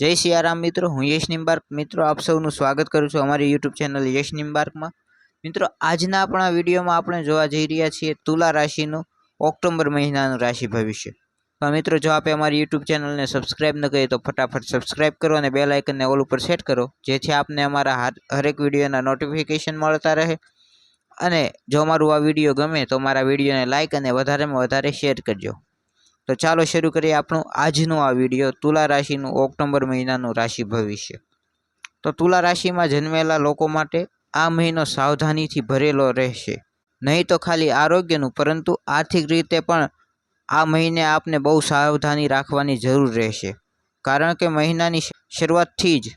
જય સિયારામ મિત્રો, હું યશ નિમ્બાર્ક મિત્રો, આપ સૌનું સ્વાગત કરું છું અમારી યુટ્યુબ ચેનલ યશ નિમ્બાર્કમાં મિત્રો, આજના આપણા વિડીયોમાં આપણે જોવા જઈ રહ્યા છીએ તુલા રાશિનું ઓક્ટોબર મહિનાનું રાશિ ભવિષ્ય. પણ મિત્રો, જો આપે અમારી યુટ્યુબ ચેનલને સબસ્ક્રાઇબ ન કરીએ તો ફટાફટ સબસ્ક્રાઇબ કરો અને બેલ આઇકનને ઓલ ઉપર સેટ કરો, જેથી આપને અમારા હાર- હરેક વિડીયોના નોટિફિકેશન મળતા રહે. અને જો અમારું આ વીડિયો ગમે તો મારા વિડીયોને લાઇક અને વધારેમાં વધારે શેર કરજો. તો ચાલો શરૂ કરીએ આપણું આજનો આ વીડિયો, તુલા રાશિનું ઓક્ટોબર મહિનાનું રાશિ ભવિષ્ય. તો તુલા રાશિમાં જન્મેલા લોકો માટે આ મહિનો સાવધાનીથી ભરેલો રહેશે. નહીં તો ખાલી આરોગ્યનું, પરંતુ આર્થિક રીતે પણ આ મહિને આપને બહુ સાવધાની રાખવાની જરૂર રહેશે. કારણ કે મહિનાની શરૂઆતથી જ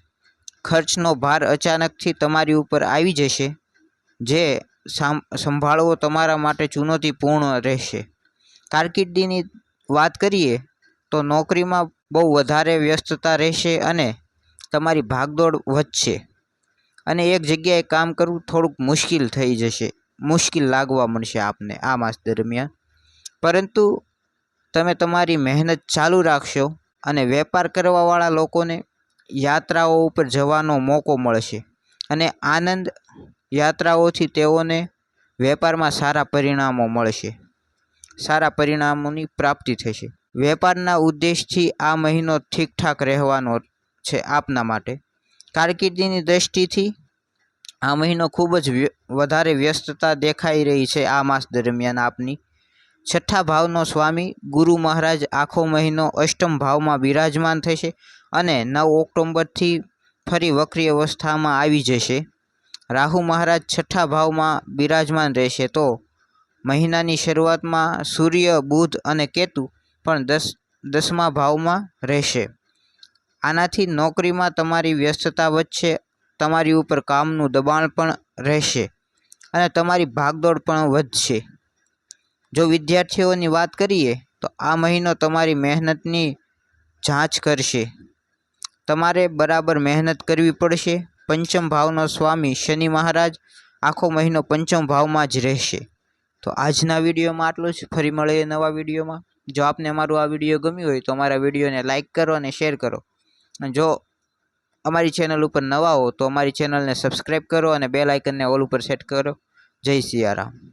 ખર્ચનો ભાર અચાનકથી તમારી ઉપર આવી જશે, જે સંભાળવો તમારા માટે ચુનૌતીપૂર્ણ રહેશે. કારકિર્દીની વાત કરીએ તો નોકરીમાં બહુ વધારે વ્યસ્તતા રહેશે અને તમારી ભાગદોડ વધશે. અને એક જગ્યાએ કામ કરવું થોડુંક મુશ્કેલ થઈ જશે. મુશ્કેલ લાગવા મળશે આપને આ માસ દરમિયાન. પરંતુ તમે તમારી મહેનત ચાલુ રાખશો અને વેપાર કરવાવાળા લોકોને યાત્રાઓ ઉપર જવાનો મોકો મળશે. અને આનંદ યાત્રાઓથી તેઓને વેપારમાં સારા પરિણામો મળશે. સારા પરિણામોની પ્રાપ્તિ થશે. વેપારના ઉદ્દેશથી આ મહિનો ઠીકઠાક રહેવાનો છે આપના માટે. કારકિર્દીની દ્રષ્ટિથી આ મહિનો ખૂબ જ વધારે વ્યસ્તતા દેખાઈ રહી છે આ માસ દરમિયાન આપની. છઠ્ઠા ભાવનો સ્વામી, ગુરુ મહારાજ આખો મહિનો અષ્ટમ ભાવમાં બિરાજમાન થશે અને નવ ઓક્ટોબરથી ફરી વક્રી અવસ્થામાં આવી જશે. રાહુ મહારાજ છઠ્ઠા ભાવમાં બિરાજમાન રહેશે તો મહિનાની શરૂઆતમાં સૂર્ય, બુધ અને કેતુ પણ દસ, દસમા ભાવમાં રહેશે. આનાથી નોકરીમાં તમારી વ્યસ્તતા વધશે, તમારી ઉપર કામનું દબાણ પણ રહેશે અને તમારી ભાગદોડ પણ વધશે. જો વિદ્યાર્થીઓની વાત કરીએ, તો આ મહિનો તમારી મહેનતની જાંચ કરશે. તમારે બરાબર મહેનત કરવી પડશે. પંચમ ભાવનો સ્વામી શનિ મહારાજ આખો મહિનો પંચમ ભાવમાં જ રહેશે. તો આજના વિડીયોમાં આટલું જ. ફરી મળીએ નવા વિડીયોમાં. જો આપને અમારું આ વીડિયો ગમ્યું હોય તો અમારા વિડીયોને લાઇક કરો અને શેર કરો. અને જો અમારી ચેનલ ઉપર નવા હો તો અમારી ચેનલને સબસ્ક્રાઈબ કરો અને બેલ આઇકનને ઓલ ઉપર સેટ કરો. જય સિયારામ.